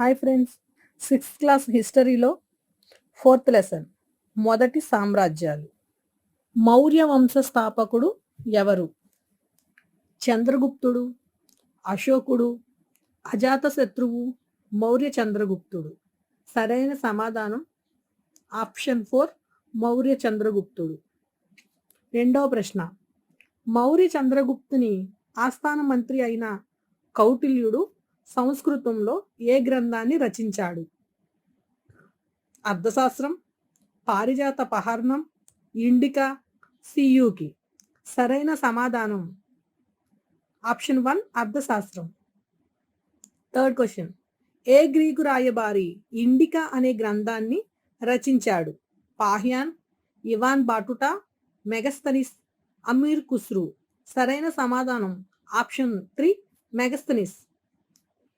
Hi friends sixth class హిస్టరీలో fourth lesson మొదటి సామ్రాజ్యాలు. మౌర్య వంశ స్థాపకుడు ఎవరు? చంద్రగుప్తుడు అశోకుడు అజాతశత్రువు మౌర్య చంద్రగుప్తుడు. సరైన సమాధానం ఆప్షన్ ఫోర్ మౌర్య చంద్రగుప్తుడు. రెండవ ప్రశ్న మౌర్య చంద్రగుప్తుని ఆస్థాన మంత్రి అయిన కౌటిల్యుడు సంస్కృతంలో ఏ గ్రంథాన్ని రచించాడు? అర్థశాస్త్రం పారిజాత పహర్ణం ఇండికా సియుకి. సరైన సమాధానం? Option one Arthashastra. Third question. ఏ గ్రీకు రాయబారి ఇండికా అనే గ్రంథాన్ని రచించాడు? Fahien Ibn Battuta Megasthenes Amir Khusro సరైన సమాధానం? Option three Megasthenes.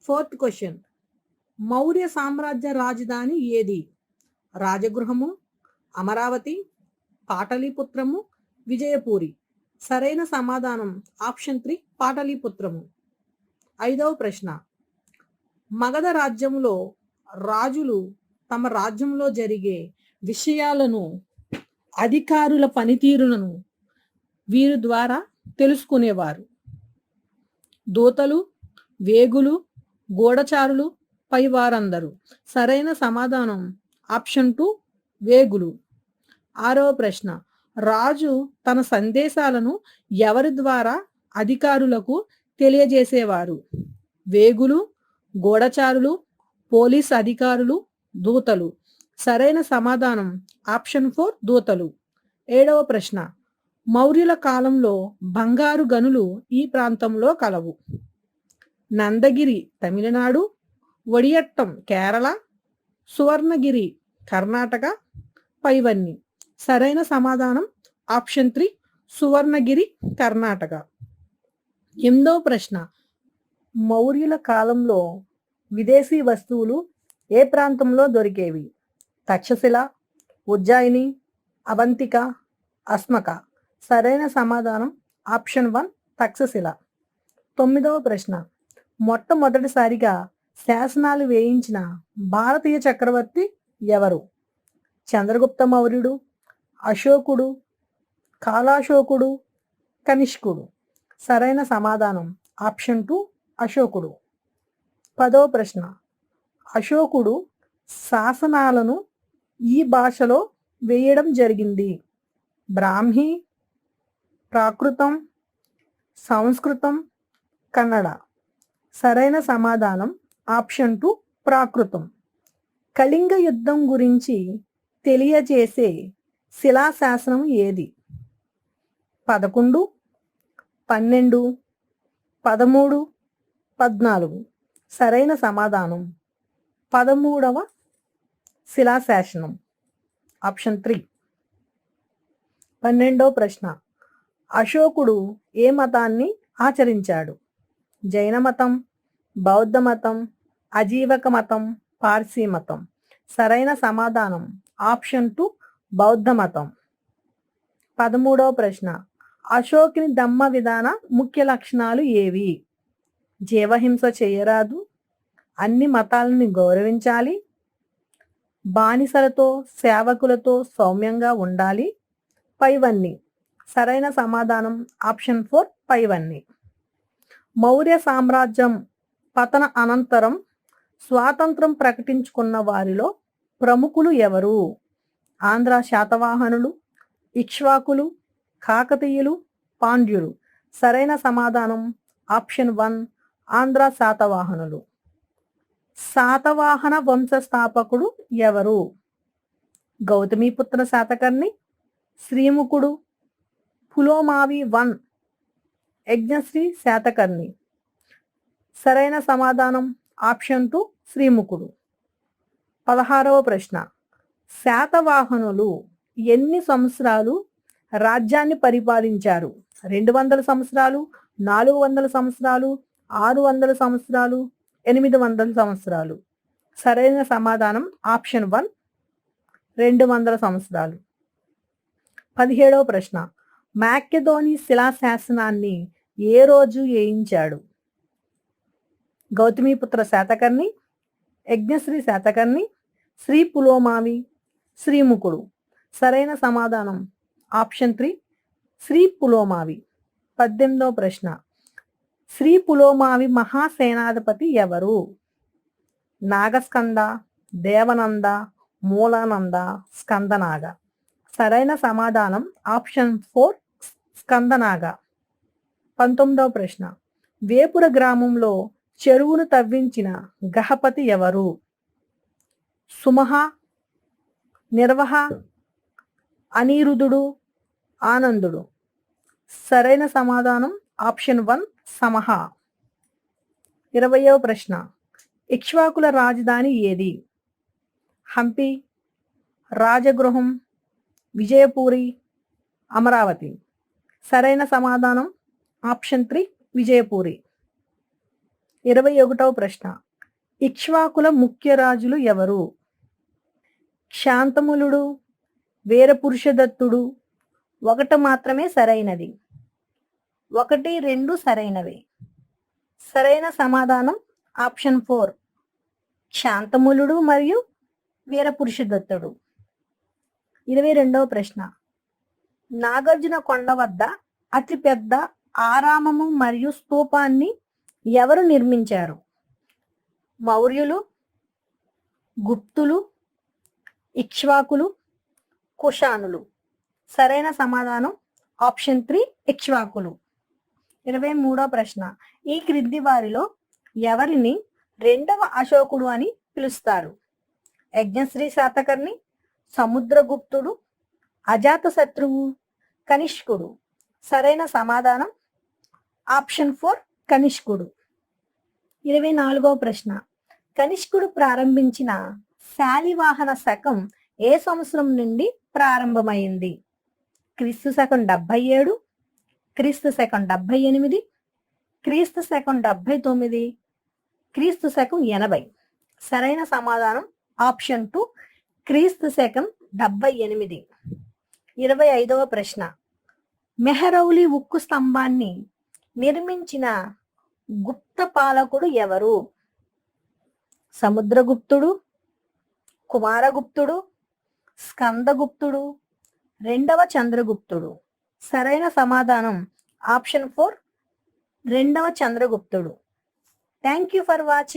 Fourth question. Maurya సామ్రాజ్య రాజధాని ఏది? రాజగృహము అమరావతి పాటలీపుత్రము విజయపూరి. సరైన సమాధానం ఆప్షన్ త్రీ పాటలీపుత్రము. ఐదవ ప్రశ్న. మగధ రాజ్యంలో రాజులు తమ రాజ్యంలో జరిగే విషయాలను అధికారుల పనితీరులను వీరి ద్వారా తెలుసుకునేవారు. దూతలు వేగులు గూఢచారులు పై వారందరూ. సరైన సమాధానం. ఆప్షన్ టూ వేగులు. ఆరవ ప్రశ్న. రాజు తన సందేశాలను ఎవరి ద్వారా అధికారులకు తెలియజేసేవారు? వేగులు గూఢచారులు పోలీస్ అధికారులు దూతలు. సరైన సమాధానం. ఆప్షన్ ఫోర్ దూతలు. ఏడవ ప్రశ్న. మౌర్యుల కాలంలో బంగారు గనులు ఈ ప్రాంతంలో కలవు. నందగిరి తమిళనాడు ఒడియట్టం కేరళ సువర్ణగిరి కర్ణాటక పైవన్ని. సరైన సమాధానం ఆప్షన్ త్రీ సువర్ణగిరి కర్ణాటక. ఎనిమిదవ ప్రశ్న. మౌర్యుల కాలంలో విదేశీ వస్తువులు ఏ ప్రాంతంలో దొరికేవి? తక్షశిల ఉజ్జాయిని అవంతిక అస్మక. సరైన సమాధానం ఆప్షన్ వన్ తక్షశిల. తొమ్మిదవ ప్రశ్న. మొట్టమొదటిసారిగా శాసనాలు వేయించిన భారతీయ చక్రవర్తి ఎవరు? చంద్రగుప్త మౌర్యుడు అశోకుడు కాలాశోకుడు కనిష్కుడు. సరైన సమాధానం ఆప్షన్ టూ అశోకుడు. పదో ప్రశ్న. అశోకుడు శాసనాలను ఈ భాషలో వేయడం జరిగింది. బ్రాహ్మీ ప్రాకృతం సంస్కృతం కన్నడ. సరైన సమాధానం ఆప్షన్ టూ ప్రాకృతం. కళింగ యుద్ధం గురించి తెలియజేసే శిలాశాసనం ఏది? పదకొండు పన్నెండు పదమూడు పద్నాలుగు. సరైన సమాధానం. పదమూడవ శిలాశాసనం. Option three. పన్నెండవ ప్రశ్న. అశోకుడు ఏ మతాన్ని ఆచరించాడు? జైన మతం బౌద్ధ మతం అజీవక మతం పార్సీ మతం. సరైన సమాధానం ఆప్షన్ టు బౌద్ధ మతం. పదమూడవ ప్రశ్న. అశోకుని దమ్మ విధాన ముఖ్య లక్షణాలు ఏవి? జీవహింస చేయరాదు. అన్ని మతాలని గౌరవించాలి. బానిసలతో సేవకులతో సౌమ్యంగా ఉండాలి. పైవన్నీ. సరైన సమాధానం ఆప్షన్ ఫోర్ పైవన్నీ. మౌర్య సామ్రాజ్యం పతన అనంతరం స్వాతంత్రం ప్రకటించుకున్న వారిలో ప్రముఖులు ఎవరు? ఆంధ్ర శాతవాహనులు ఇక్ష్వాకులు కాకతీయులు పాండ్యులు. సరైన సమాధానం? ఆప్షన్ వన్ ఆంధ్ర శాతవాహనులు. శాతవాహన వంశ స్థాపకుడు ఎవరు? గౌతమిపుత్ర శాతకర్ణి శ్రీముఖుడు పులోమావి వన్. యజ్ఞశ్రీ శాతకర్ణి. సరైన సమాధానం ఆప్షన్ టు శ్రీముఖుడు. పదహారవ ప్రశ్న. శాతవాహనులు ఎన్ని సంవత్సరాలు రాజ్యాన్ని పరిపాలించారు? రెండు వందల సంవత్సరాలు నాలుగు వందల సంవత్సరాలు ఆరు వందల సంవత్సరాలు ఎనిమిది వందల సంవత్సరాలు. సరైన సమాధానం ఆప్షన్ వన్ రెండు వందల సంవత్సరాలు. పదిహేడవ ప్రశ్న. మ్యాకెదోని శిలాశాసనాన్ని ఏ రోజు వేయించాడు? గౌతమిపుత్ర శాతకర్ణి యజ్ఞశ్రీ శాతకర్ణి శ్రీ పులోమావి శ్రీముఖుడు సరైన సమాధానం. Option three Sri Pulomavi. పద్దెనిమిదవ ప్రశ్న. శ్రీ పులోమావి మహాసేనాధిపతి ఎవరు? నాగస్కంద దేవనంద మూలానంద స్కందనాగ. సరైన సమాధానం. Option four Skandanaga. పంతొమ్మిదవ ప్రశ్న. వేపుర గ్రామంలో చెరువును తవ్వించిన గహపతి ఎవరు? సుమహ నిర్వహ అనిరుధుడు ఆనందుడు. సరైన సమాధానం ఆప్షన్ వన్ సమహ. ఇరవయవ ప్రశ్న. ఇక్ష్వాకుల రాజధాని ఏది? హంపి రాజగృహం విజయపూరి అమరావతి. సరైన సమాధానం ఆప్షన్ త్రీ విజయపూరి. ఇరవై ఒకటవ ప్రశ్న. ఇక్ష్వాకుల ముఖ్య రాజులు ఎవరు? శాంతములుడు వీరపురుషదత్తుడు ఒకటి మాత్రమే సరైనది. ఒకటి రెండు సరైనవి. సరైన సమాధానం ఆప్షన్ ఫోర్. శాంతములుడు మరియు వీరపురుషదత్తుడు. ఇరవై రెండవ ప్రశ్న. నాగార్జున కొండ వద్ద అతిపెద్ద ఆరామము మరియు స్తూపాన్ని ఎవరు నిర్మించారు? మౌర్యులు గుప్తులు ఇక్ష్వాకులు కుషానులు. సరైన సమాధానం ఆప్షన్ త్రీ ఇక్ష్వాకులు. ఇరవై మూడో ప్రశ్న. ఈ క్రింది వారిలో ఎవరిని రెండవ అశోకుడు అని పిలుస్తారు? యజ్ఞశ్రీ శాతకర్ణి సముద్రగుప్తుడు అజాత శత్రువు కనిష్కుడు. సరైన సమాధానం ఆప్షన్ ఫోర్ కనిష్కుడు. ఇరవై నాలుగవ ప్రశ్న. కనిష్కుడు ప్రారంభించిన శాలివాహన శకం ఏ సంవత్సరం నుండి ప్రారంభమైంది? క్రీస్తు శకం డెబ్బై ఏడు క్రీస్తు శకం డెబ్బై ఎనిమిది క్రీస్తు శకం డెబ్బై తొమ్మిది క్రీస్తు శకం ఎనభై. సరైన సమాధానం ఆప్షన్ టూ క్రీస్తు శకం డెబ్బై ఎనిమిది. ఇరవై ఐదవ ప్రశ్న. మెహరౌలి ఉక్కు స్తంభాన్ని నిర్మించిన గుప్త పాలకుడు ఎవరు? సముద్రగుప్తుడు కుమారగుప్తుడు స్కందగుప్తుడు రెండవ చంద్రగుప్తుడు. సరైన సమాధానం ఆప్షన్ ఫోర్ రెండవ చంద్రగుప్తుడు. Thank you for watching